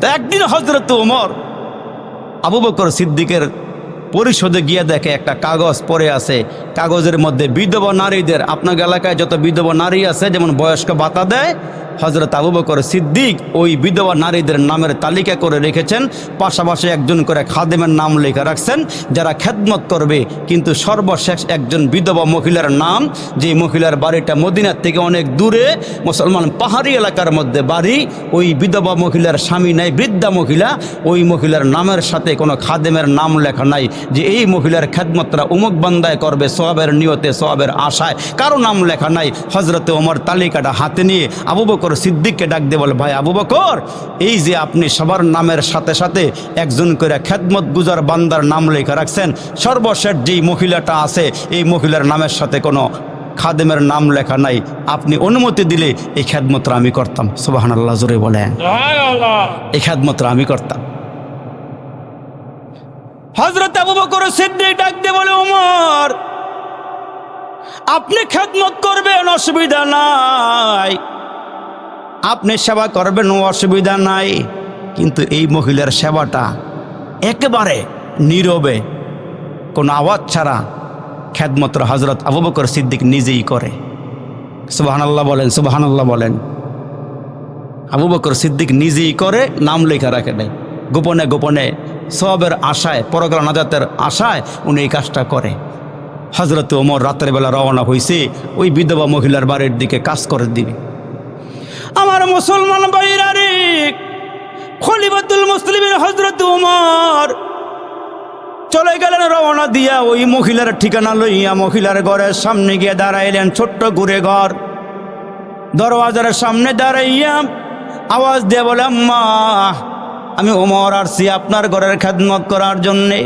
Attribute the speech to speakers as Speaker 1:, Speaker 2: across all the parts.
Speaker 1: তা একদিন হজরত ওমর আবু বকর সিদ্দিকের পরিষদে গিয়ে দেখে একটা কাগজ পড়ে আছে। কাগজের মধ্যে বিধবা নারীদের, আপনার এলাকায় যত বিধবা নারী আছে, যেমন বয়স্ক ভাতা দেয় হজরত আবু বকর সিদ্দিক ওই বিধবা নারীদের নামের তালিকা করে রেখেছেন। পাশাপাশি একজন করে খাদেমের নাম লেখা রাখছেন, যারা খেদমত করবে। কিন্তু সর্বশেষ একজন বিধবা মহিলার নাম যে মহিলার বাড়িটা মদিনার থেকে অনেক দূরে, মুসলমান পাহাড়ি এলাকার মধ্যে বাড়ি, ওই বিধবা মহিলার স্বামী নাই, বৃদ্ধা মহিলা, ওই মহিলার নামের সাথে কোনো খাদেমের নাম লেখা নাই, যে এই মহিলার খেদমতরা উমুক বান্দায় করবে সোয়াবের নিয়তে সোয়াবের আশায়। কারও নাম লেখা নাই। হজরতে ওমর তালিকাটা হাতে নিয়ে আবু বকর সিদ্দিককে ডাক দিয়ে বলে ভাই আবু বকর এই যে আপনি সবার নামের সাথে সাথে একজন করে খেদমত গুজার বান্দার নাম লেখা রাখছেন সর্বশেষ যেই মহিলাটা আছে এই মহিলার নামের সাথে কোনো খাদেমের নাম লেখা নাই আপনি অনুমতি দিলে এই খেদমতরা আমি করতাম। সুবাহান আল্লাহ জোরে বলেন। এই খেদমতরা আমি করতাম। হজরত আবু বকর সিদ্দিক ডাক দিয়ে বলে ওমর আপনি খেদমত করবেন অসুবিধা নাই। আপনি সেবা করবেন অসুবিধা নাই। কিন্তু এই মহিলার সেবাটা একেবারে নীরবে, কোনো আওয়াজ ছাড়া খেদমতর হজরত আবু বকর সিদ্দিক নিজেই করে। সুবাহানাল্লাহ বলেন সুবাহানাল্লাহ বলেন। আবু বকর সিদ্দিক নিজেই করে, নাম লেখা রাখে নেই। গোপনে গোপনে সবের আশায়, পরকাল নাজাতের আশায় উনি এই কাজটা করে। হজরত ওমর রাতের বেলা রওনা হয়েছে ওই বিধবা মহিলার বাড়ির দিকে কাজ করে দিবে। আমার মুসলমান বাইরারে খলিফাতুল মুসলিমের হজরত উমর। চলে গেলেন রওনা দিয়া ওই মহিলার ঠিকানা লইয়া মহিলার ঘরের সামনে গিয়ে দাঁড়াইলেন ছোট্ট ঘুরে ঘর। দরওয়াজার সামনে দাঁড়াইয়া আওয়াজ দিয়ে বলে আমি ওমর আসছি আপনার ঘরের খেদমত করার জন্যে।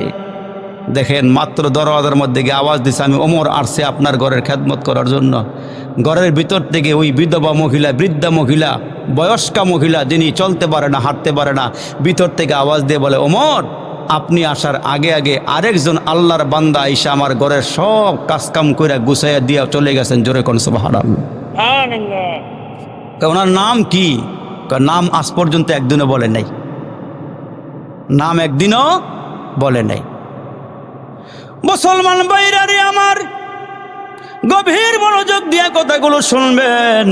Speaker 1: দেখেন মাত্র দরওয়াজার মধ্যে গিয়ে আওয়াজ দিছে আমি ওমর আসছে আপনার ঘরের খেদমত করার জন্য। ঘরের ভিতর থেকে ওই বিধবা মহিলা বৃদ্ধা মহিলা বয়স্কা মহিলা যিনি চলতে পারে না হাঁটতে পারে না ভিতর থেকে আওয়াজ দিয়ে বলে ওমর আপনি আসার আগে আগে আরেকজন আল্লাহর বান্দা আইসা আমার ঘরের সব কাজকাম করে গুছাইয়া দিয়া চলে গেছেন। জোরে কোন সুবহানাল্লাহ। তা ওনার নাম কি নাম আজ পর্যন্ত একদিনও বলে নাই। নাম একদিনও বলে নাই। মুসলমান বাইরারে আমার, গভীর মনোযোগ দিয়ে কথাগুলো শুনবেন।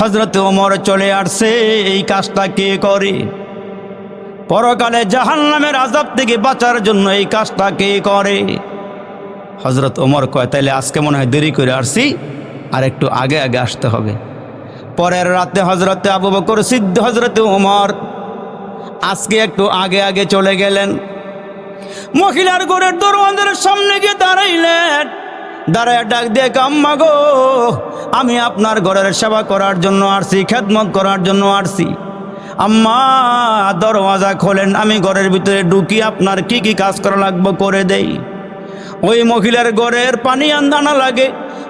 Speaker 1: হজরত ওমর চলে আসছে, এই কাজটা কে করে? পরকালে জাহান নামের আজাব থেকে বাঁচার জন্য এই কাজটা কে করে? হজরত ওমর কয়, তাইলে আজকে মনে হয় দেরি করে আসছি, আর একটু আগে আগে আসতে হবে। পরের রাতে হজরতে আবু বকর সিদ্ধ হজরতে ওমর আজকে একটু আগে আগে চলে গেলেন। মহিলার ঘরের দরওয়াজার সামনে গিয়ে দাঁড়াইলেন। দাঁড়ায় ডাক দিয়ে কাম্মা গো, আমি আপনার ঘরের সেবা করার জন্য আসছি, খেদমত করার জন্য আসছি। আম্মা, দরওয়াজা খোলেন, আমি ঘরের ভিতরে ঢুকি, আপনার কি কি কাজ করা লাগবে করে দেই। ওই মহিলার ঘরের পানি আন্দানা লাগে।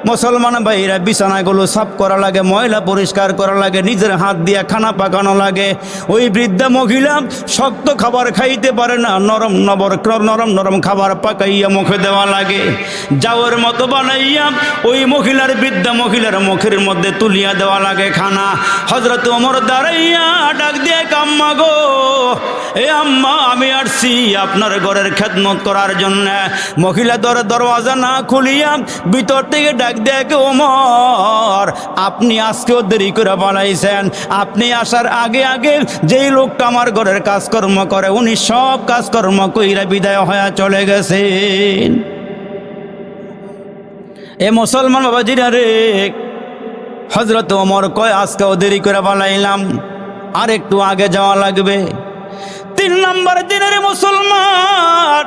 Speaker 1: মুসলমান ভাইরা বিছানাগুলো সাফ করা লাগে, ময়লা পরিষ্কার করা লাগে, নিজের হাত দিয়ে খানা পাকানো লাগে। ওই বৃদ্ধা মহিলা শক্ত খাবার খাইতে পারে না, নরম নবর, নরম নরম খাবার পাকাইয়া মুখে দেওয়া লাগে। যাওয়ার মতো বানাইয়া ওই মহিলার বৃদ্ধা মহিলার মুখের মধ্যে তুলিয়া দেওয়া লাগে খানা। হজরত ওমর দাঁড়াইয়া ডাক দিয়ে, কাম্মা গো এ আম্মা, আমি আসছি আপনার ঘরের খেদমত করার জন্য। মহিলা দর দরওয়াজা না খুলিয়া ভিতর থেকে ডাক দেখ ওমর, আপনি আজকেও দেরি করে বানাইছেন আপনি আসার আগে আগে যেই লোকটা আমার ঘরের কাজকর্ম করে, উনি সব কাজকর্ম কইরা বিদায় হয়ে চলে গেছেন। এ মুসলমান বাবাজিরা রে হজরত ওমর কয়, আজকেও দেরি করে বানাইলাম আর একটু আগে যাওয়া লাগবে। তিন নম্বর দিনের মুসলমান।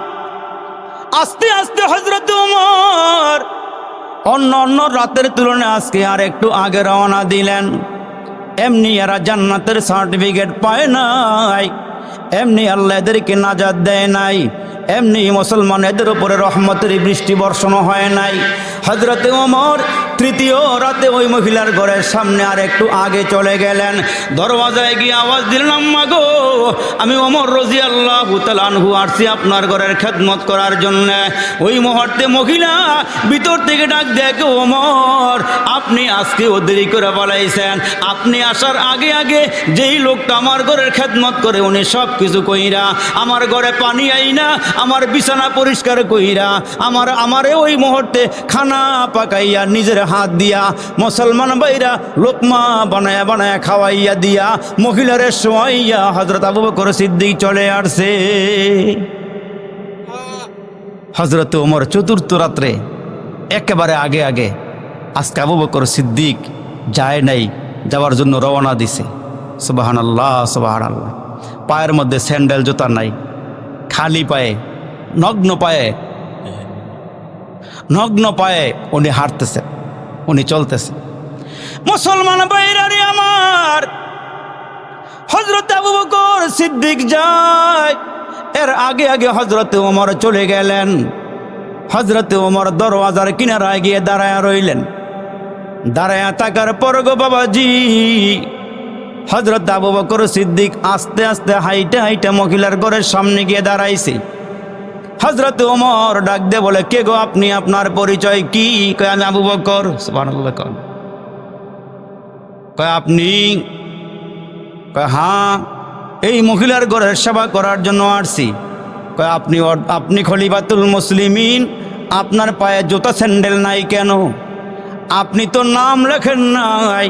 Speaker 1: আস্তে আস্তে হজরত উমর অন্য অন্য রাতের তুলনায় আজকে আর একটু আগে রওনা দিলেন। এমনি এরা জান্নাতের সার্টিফিকেট পায় নাই। এমনি আল্লাহ এদেরকে নাজাদ দেয় নাই। এমনি মুসলমান এদের উপরে রহমতের বৃষ্টি বর্ষণ হয় নাই। হজরত ওমর তৃতীয় রাতে ওই মহিলার ঘরের সামনে আর একটু আগে চলে গেলেন। দরওয়াজায় গিয়ে আওয়াজ দিলাম আম্মা গো, আমি ওমর রাজি আল্লাহ আনহু আসছি আপনার ঘরের খেদমত করার জন্য। ওই মুহূর্তে মহিলা ভিতর থেকে ডাক দেখে ওমর, আপনি আজকে ও দেরি করে বলাইছেন আপনি আসার আগে আগে যেই লোকটা আমার ঘরের খেদমত করে উনি সব কিছু কইরা আমার ঘরে পানি আইনা আমার বিছানা পরিষ্কার কইরা আমার, আমারে ওই মুহূর্তে খানা পাকাইয়া নিজের হাত দিয়া মুসলমান বাইরা লোকমা বানায়া বানায়া খাওয়াইয়া দিয়া মহিলারে শোয়াইয়া হজরত আবু বকর সিদ্দিক চলে আসছে। হজরত ওমর চতুর্থ রাত্রে একেবারে আগে আগে আজকে আবু বকর সিদ্দিক যায় নাই, যাওয়ার জন্য রওনা দিছে। সুবাহান আল্লাহ সুবাহান আল্লাহ পায়ের মধ্যে স্যান্ডেল, জুতা নাই, খালি পায়ে নগ্ন পায়ে নগ্ন পায়ে উনি হাঁটতেছে, উনি চলতেছে। মুসলমান বাইরারি আমার হজরত আবু বকর সিদ্দিক যায়। এর আগে আগে হজরত ওমর চলে গেলেন। হজরত ওমর দরওয়াজার কিনারায় গিয়ে দাঁড়ায় রইলেন। দাঁড়ায় থাকার পর গো বাবাজি হজরত আবু বকর সিদ্দিক আস্তে আস্তে হাইটে হাইটে মহিলার ঘরের সামনে গিয়ে দাঁড়াইছে। হজরত ওমর ডাক দে বলে, কে গো আপনি? আপনার পরিচয় কি? কয়, আমি আবু বকর। সুবহানাল্লাহ কয়, আপনি? কয় হ্যাঁ এই মহিলার ঘরের সেবা করার জন্য আসছি। কয়, আপনি আপনি খলিফাতুল মুসলিমিন, আপনার পায়ে জুতা স্যান্ডেল নাই কেন? আপনি তো নাম লেখেন নাই।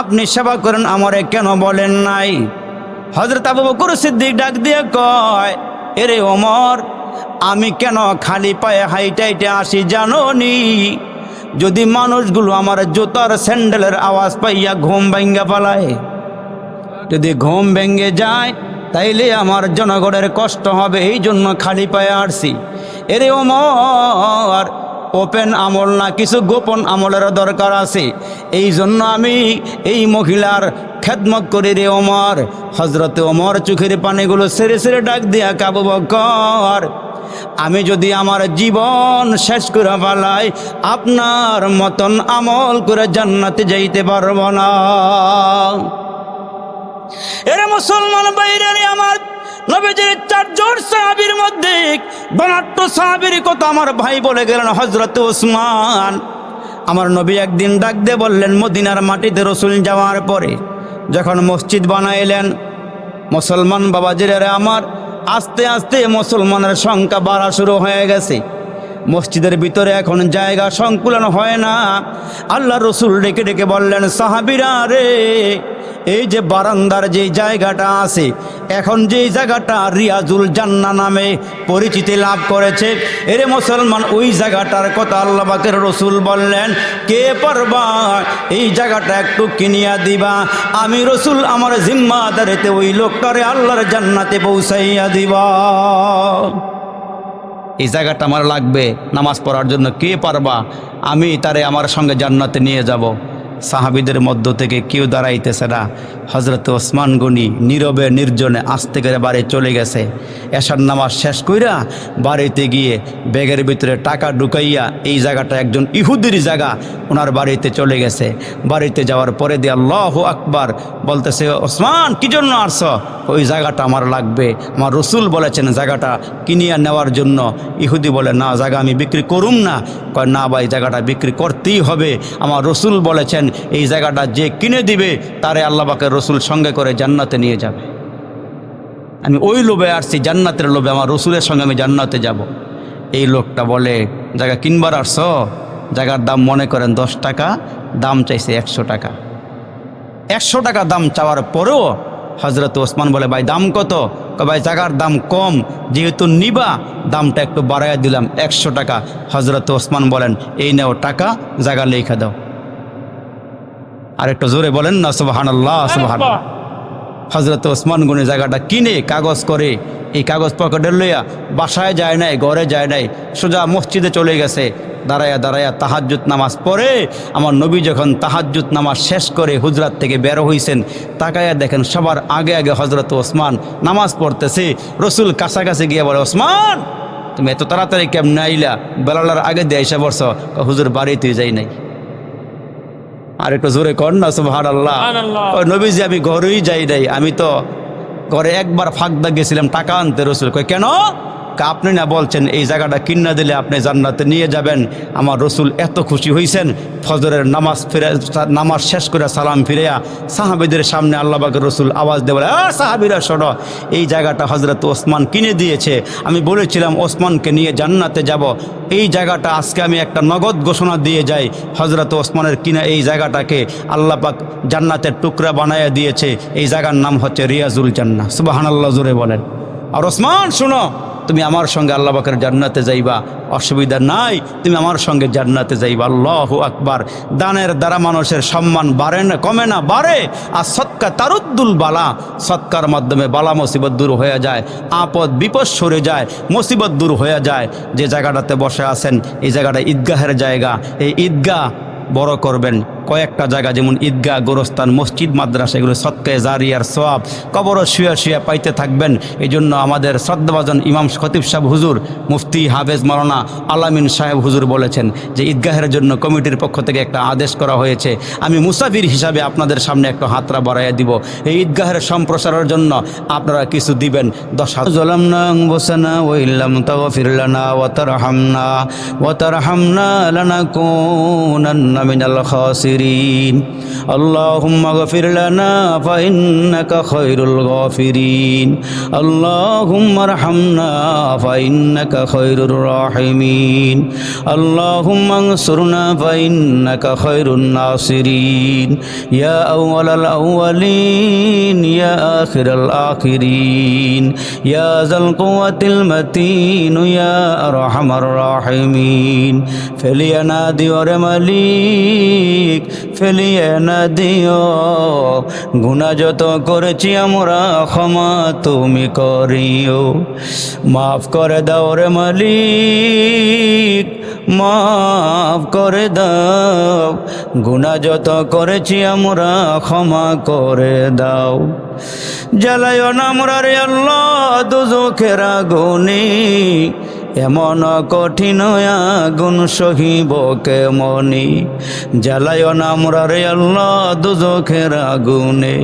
Speaker 1: আপনি সেবা করেন আমারে কেন বলেন নাই? হজরত আবু বকর সিদ্দিক ডাক দিয়ে কয়, এরে ওমর আমি কেন খালি পায়ে হাইটাইটে আসি জানো নি যদি মানুষগুলো আমার জুতার স্যান্ডেলের আওয়াজ পাইয়া ঘুম ভেঙ্গে পালায়। যদি ঘুম ভেঙ্গে যায়, তাইলে আমার জনগণের কষ্ট হবে এই জন্য খালি পায়ে আসছি এরে ওমর ওপেন আমল না, কিছু গোপন আমলের দরকার আছে। এই জন্য আমি এই মহিলার খেদমত করি রে ওমর। হজরতে ওমর চোখের পানিগুলো সেরে সেরে ডাক দিয়া কাবু বকর আমি যদি আমার জীবন শেষ করে ফেলাই, আপনার মতন আমল করে জান্নাতে যাইতে পারব না। এরা মুসলমান বাইরে আমার নবীজির চারজন সাহাবির মধ্যে বনাট্য সাহাবির কথা আমার ভাই বলে গেলেন হজরত ওসমান আমার নবী একদিন ডাক দিয়ে বললেন, মদিনার মাটিতে রসুল যাওয়ার পরে যখন মসজিদ বানাইলেন, মুসলমান বাবাজিরা আমার, আস্তে আস্তে মুসলমানের সংখ্যা বাড়া শুরু হয়ে গেছে। মসজিদের ভিতরে এখন জায়গা সংকুলন হয় না। আল্লাহ রসুল ডেকে ডেকে বললেন, সাহাবিরা রে এই যে বারান্দার যে জায়গাটা আছে, এখন যেই জায়গাটা রিয়াজুল জান্না নামে পরিচিতি লাভ করেছে, এরে মুসলমান, ওই জায়গাটার কথা আল্লাহ বাকের রসুল বললেন, কে পারবা? এই জায়গাটা একটু কিনিয়া দিবা। আমি রসুল, আমার জিম্মাদারিতে ওই লোকটারে আল্লাহর জান্নাতে পৌঁছাইয়া দিবা। এই জায়গাটা আমার লাগবে, নামাজ পড়ার জন্য। কে পারবা? আমি তারে আমার সঙ্গে জান্নাতে নিয়ে যাব। সাহাবিদের মধ্য থেকে কেউ দাঁড়াইতেছে না। হজরত ওসমান গনি নীরবে নির্জনে আস্তে করে বাড়ি চলে গেছে। এসার নামাজ শেষ কইরা বাড়িতে গিয়ে ব্যাগের ভিতরে টাকা ঢুকাইয়া এই জায়গাটা একজন ইহুদির জায়গা, ওনার বাড়িতে চলে গেছে। বাড়িতে যাওয়ার পরে দিয়ে আল্লাহ আকবার বলতেছে, ওসমান, কি জন্য আসছ? ওই জায়গাটা আমার লাগবে। আমার রসুল বলেছেন, জায়গাটা কিনিয়া নেওয়ার জন্য। ইহুদি বলে, না, জায়গা আমি বিক্রি করুম না। কয়, না ভাই, জায়গাটা বিক্রি করতেই হবে। আমার রসুল বলেছেন এই জায়গাটা যে কিনে দিবে, তারে আল্লাহবাকের রসুল সঙ্গে করে জান্নাতে নিয়ে যাবে। আমি ওই লোভে আসছি, জান্নাতের লোভে আমার রসুলের সঙ্গে আমি জান্নাতে যাব। এই লোকটা বলে, জায়গা কিনবার আসছ? জায়গার দাম মনে করেন দশ টাকা, দাম চাইছে একশো টাকা। একশো টাকা দাম চাওয়ার পরেও হজরত ওসমান বলে, ভাই, দাম কত? ভাই, জায়গার দাম কম, যেহেতু নিবা, দামটা একটু বাড়াইয়া দিলাম একশো টাকা। হজরত ওসমান বলেন, এই নেও টাকা, জায়গা লেখা দাও। আর একটু জোরে বলেন না সুবাহান আল্লাহ সুবাহান হজরত ওসমান গনি জায়গাটা কিনে কাগজ করে এই কাগজ পকেটে লইয়া বাসায় যায় নাই ঘরে যায় নাই সোজা মসজিদে চলে গেছে। দাঁড়ায়া দাঁড়ায়া তাহাজ্জুদ নামাজ পড়ে আমার নবী যখন তাহাজ্জুদ নামাজ শেষ করে হুজরাত থেকে বের হইছেন তাকায়া দেখেন সবার আগে আগে হজরত ওসমান নামাজ পড়তেছে। রসুল কাছাকাছি গিয়ে বলে ওসমান তুমি এত তাড়াতাড়ি কেমন আইলা? বেলালার আগে দিয়ে এসে বসছ হুজুর বাড়িতে যাই নাই। আর একটু জোরে কর না সুহার আল্লাহ ওই নবীজি আমি ঘরেই যাই নাই। আমি তো ঘরে একবার ফাঁকদা গেছিলাম টাকা আনতে রসুল। কয় কেন? কা আপনি না বলছেন, এই জায়গাটা কিনা দিলে আপনি জান্নাতে নিয়ে যাবেন। আমার রসুল এত খুশি হয়েছেন ফজরের নামাজ ফিরে, নামাজ শেষ করে সালাম ফিরিয়া সাহাবিদের সামনে আল্লাহবাকের রসুল আওয়াজ দেবে সাহাবিরা, শোনো, এই জায়গাটা হজরত ওসমান কিনে দিয়েছে। আমি বলেছিলাম, ওসমানকে নিয়ে জান্নাতে যাব। এই জায়গাটা আজকে আমি একটা নগদ ঘোষণা দিয়ে যাই। হজরত ওসমানের কিনা এই জায়গাটাকে আল্লাহ পাক জান্নাতের টুকরা বানাইয়া দিয়েছে। এই জায়গার নাম হচ্ছে রিয়াজুল জান্না সুবাহান আল্লাহ জুড়ে বলেন। আর ওসমান, শোনো তুমি আমার সঙ্গে আল্লাহ বাকের জান্নাতে যাইবা, অসুবিধা নাই, তুমি আমার সঙ্গে জান্নাতে যাইবা, আল্লাহ আকবার। দানের দ্বারা মানুষের সম্মান বাড়ে না, কমে না, বাড়ে। আর সৎকা তারুদ্দুল বালা, সৎকার মাধ্যমে বালা মুসিবত দূর হয়ে যায়, আপদ বিপদ সরে যায়, মুসিবত দূর হয়ে যায়। যে জায়গাটাতে বসে আছেন, এই জায়গাটা ঈদগাহের জায়গা, এই ঈদগাহ বড় করবেন। কয়েকটা জায়গা, যেমন ঈদগাহ, গোরস্থান, মসজিদ, মাদ্রাসা, এগুলো সৎকে জারিয়ার সোয়াব কবরও শুয়ে শুয়ে পাইতে থাকবেন। এই জন্য আমাদের শ্রদ্ধাভাজন ইমাম খতিব সাহেব হুজুর, মুফতি হাফেজ মারানা আলামিন সাহেব হুজুর বলেছেন যে, ঈদগাহের জন্য কমিটির পক্ষ থেকে একটা আদেশ করা হয়েছে। আমি মুসাফির হিসাবে আপনাদের সামনে একটা হাতরা বাড়াইয়া দিব। এই ঈদগাহের সম্প্রসারের জন্য আপনারা কিছু দিবেন। দশ জলাম ফিরলানা হামনা ওয়াতার হামনা الغافرين اللهم اغفر لنا فإنك خير الغافرين اللهم ارحمنا فإنك خير الراحمين اللهم انصرنا فإنك خير الناصرين يا أول الأولين يا آخر الآخرين يا ذا القوة المتين يا أرحم الراحمين فلينادي ورمليك ফেলিয়ে না দিও গুণা যত করেছি আমরা ক্ষমা তুমি করিও মাফ করে দাও রে মালিক মাফ করে দাও গুণা যত করেছি আমরা ক্ষমা করে দাও জ্বালায় না মোরারে আল্লাহ দুজোখের আগুনে। এমন কঠিন আগুন সহিব কেমনি? জ্বালায় না আমরা রে আল্লাহ দুজখের আগুনে।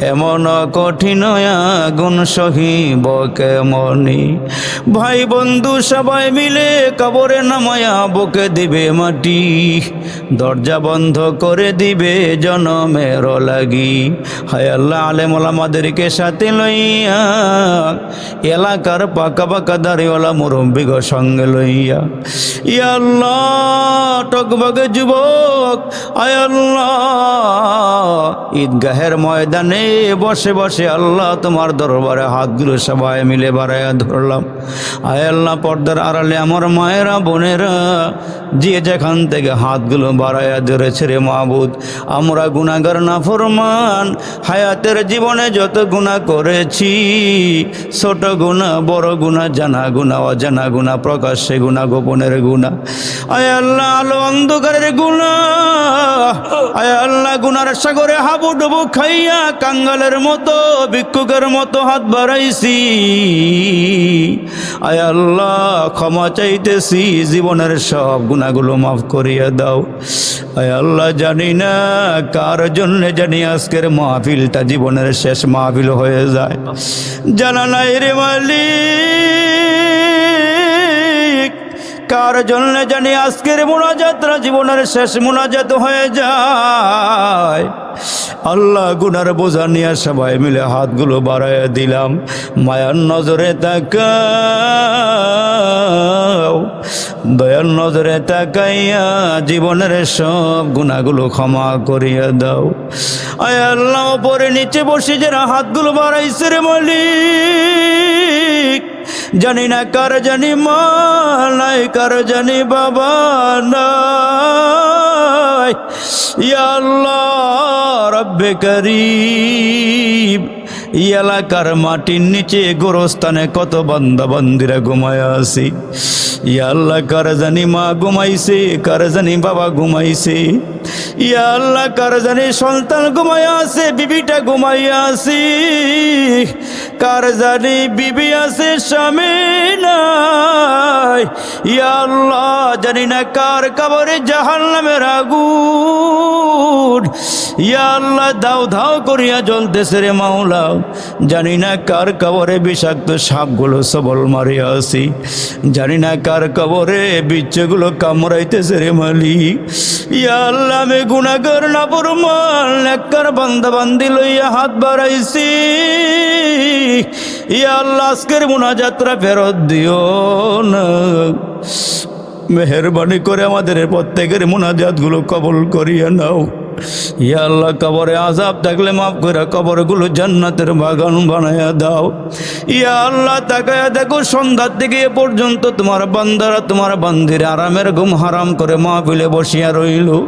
Speaker 1: এমন কঠিন আগুন সহিব কেমনি? ভাই বন্ধু সবাই মিলে কবরে নামায়া বুকে দিবে মাটি। দরজা বন্ধ করে দিবে জনমের লাগি। হায় আল্লাহ, আলেম ওলামাদেরকে সাথে লইয়া এলাকার পাকা পাকা দাঁড়িওয়ালা মুরব্বী গো সঙ্গে লইয়া। ইয়া আল্লাহ, টকবগে যুবক, আয় আল্লাহ। ঈদগাহের ময়দানে বসে বসে আল্লাহ তোমার দরবারে হাতগুলো সবাই মিলে বাড়াইয়া ধরলাম। আয় আল্লাহ, পর্দার আড়ালে আমার মায়েরা, বোনেরা, যে যেখান থেকে হাতগুলো বাড়াইয়া ধরেছে রে মাহবুদ আমরা গুণাগার না ফরমান, হায়াতের জীবনে যত গুণা করেছি, ছোট গুণা বড় গুণা জানা গুণা অজানা গুণা, প্রকাশ্যে গুণা, গোপনের গুণা। আয় আল্লাহ, আলো অন্ধকারের গুণা। আয় আল্লাহ, গুনার সাগরে হাবু ডুবু খাইয়া কাঙ্গালের মতো, ভিক্ষুকের মতো হাত বাড়াইছি। আয় আল্লাহ, ক্ষমা চাইতেছি, জীবনের সব গুণাগুলো মাফ করিয়া দাও। আয় আল্লাহ, জানি না কার জন্য জানি আজকের মাহফিলটা জীবনের শেষ মাহফিল হয়ে যায়। জানা নাই রে মালিক। কার জন্য জানি আজকের মোনাজাতরা জীবনের শেষ মোনাজাত হয়ে যায়। আল্লাহ গুনার বোঝা নিয়ে সবাই মিলে হাতগুলো বাড়াইয়া দিলাম। মায়ার নজরে তাকাও, দয়ার নজরে তাকাইয়া জীবনের সব গুণাগুলো ক্ষমা করিয়া দাও। আয় আল্লাহ ওপরে নিচে বসে যারা হাতগুলো বাড়াইছে রে মালিক জানি না কার জানি মালাই কার জানি বাবা নাই। রব্বে করিম। এই এলাকার মাটির নিচে গোরস্থানে কত বান্দা বান্দিরা ঘুমায় আসি ইয়া আল্লাহ কার জানি মা ঘুমাইছে, কার জানি বাবা ঘুমাইছে। ইয়া আল্লাহ কার জানি সন্তান ঘুমাইয়া আছে, বিবিটা ঘুমাইয়া আছে। কার জানি বিবি আছে, স্বামী নাই। ইয়া জানি না কার কবরে জাহান নামের আগুন। ইয়া আল্লাহ দাও ধাও করিয়া জ্বলতেছে রে মাওলা। জানি না কার কবরে বিষাক্ত সাপগুলো সবল মারিয়া আসি। জানি না কার কবরে বিচ্ছগুলো কামড়াইতেছে রে মালিক। ইয়া আল্লাহ, আমি গুণাগর না পরমান নেককার বান্দা বান্দি লইয়া হাত বাড়াইছি। ইয়া আল্লাহ, আজকের মুনাজাত্রা ফেরত দিও না। মেহরবানি করে আমাদের প্রত্যেকের মুনাজাতগুলো কবল করিয়া নাও। ইয়া আল্লাহ, কবরে আজাব থাকলে মাফ করে কবরগুলো জান্নাতের বাগান বানায়া দাও। ইয়া আল্লাহ, তাকায়া দেখো, সন্ধ্যার থেকে এ পর্যন্ত তোমার বান্দারা তোমার বান্দির আরামের ঘুম হারাম করে মাহফিলে বসিয়া রইল।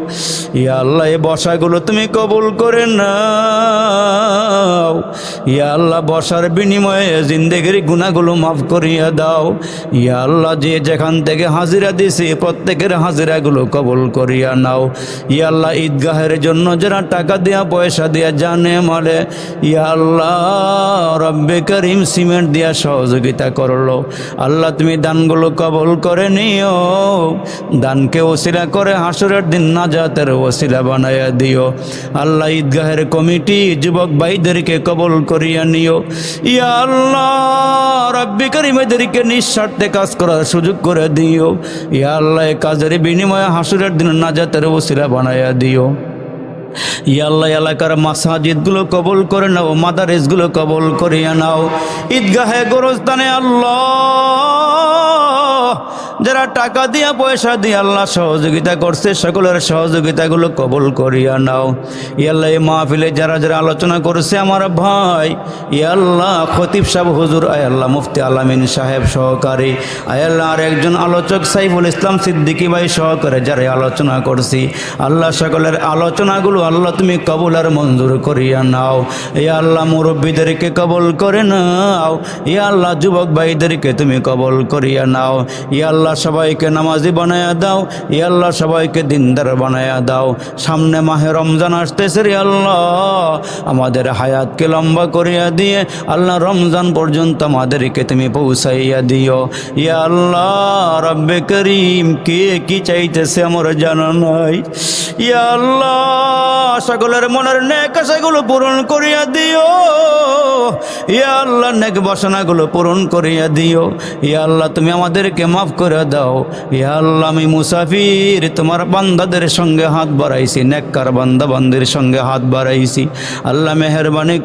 Speaker 1: ইয়া আল্লাহ এই বসাগুলো তুমি কবুল করে নাও। ইয়া আল্লাহ, বসার বিনিময়ে জিন্দেগির গুণাগুলো মাফ করিয়া দাও। ইয়া আল্লাহ, যে যেখান থেকে হাজিরা দিছি, প্রত্যেকের হাজিরাগুলো কবুল করিয়া নাও। ইয়া আল্লাহ, ঈদগাহের জন্য যারা টাকা দেয়া, পয়সা দেয়া জানে মালে। আল্লাহ করিম সিমেন্ট দিয়া সহযোগিতা করল। আল্লাহ, তুমি দানগুলো কবল করে নিও। দানকে ওসিলা করে হাসরের দিন নাজাতের ওসিলা বানাইয়া দিও। আল্লাহ, ঈদগাহের কমিটি যুবক ভাইদেরকে কবল করিয়া নিও। ইয়া আল্লাহ, রব্বি করিমেদেরকে নিঃস্বার্থে কাজ করার সুযোগ করে দিও। ইয়া আল্লাহ কাজের বিনিময়ে হাসুরের দিন না নাজাতের ওসিলা বানাইয়া দিও। ইয়াল্লাহ এলাকার মাসাজিদগুলো কবল করে নাও মাদারেসগুলো কবল করিয়া নাও। ঈদগাহে গোরস্তানে আল্লাহ যারা টাকা দিয়া, পয়সা দিয়ে আল্লাহ সহযোগিতা করছে, সকলের সহযোগিতাগুলো কবল করিয়া নাও। ইয়াল্লাহ, এই মাহফিলে যারা যারা আলোচনা করছে, আমার ভাই, ইয়াল্লাহ, খতিব সাহেব, হুজুর, আয়াল্লাহ, মুফতি আলামিন সাহেব সহকারী, আয়াল্লাহ আর একজন আলোচক সাইফুল ইসলাম সিদ্দিকী ভাই সহকারে, যারা আলোচনা করছি, আল্লাহ সকলের আলোচনাগুলো আল্লাহ তুমি কবুল আর মঞ্জুর করিয়া নাও। এ আল্লাহ মুরব্বীদেরকে কবল করে নাও। ই আল্লাহ যুবক ভাইদেরকে তুমি কবল করিয়া নাও। ই আল্লাহ সবাইকে নামাজি বানায়া দাও, ই আল্লাহ সবাইকে দিনদার বানায়া দাও। সামনে মাহে রমজান আসতেছে রে আল্লাহ, আমাদের হায়াতকে লম্বা করিয়া দিয়ে আল্লাহ রমজান পর্যন্ত আমাদেরকে তুমি পৌঁছাইয়া দিও। ইয়া আল্লাহ, রব্বে করিম, কে কি চাইতেছে আমার জানা নাই। ইয়া আল্লাহ, সকলের মনের নেক আশাগুলো পূরণ করিয়া দিও। ইয়া আল্লাহ, নেক বাসনাগুলো পূরণ করিয়া দিও। ইয়া আল্লাহ, তুমি আমাদেরকে মাফ করে দাও। ইয়া আল্লাহ, আমি মুসাফির। তোমার বান্দাদের সঙ্গে হাত বাড়াইছি, নেককার বান্দা বান্দির সঙ্গে হাত বাড়াইছি। আল্লাহ মেহরবানি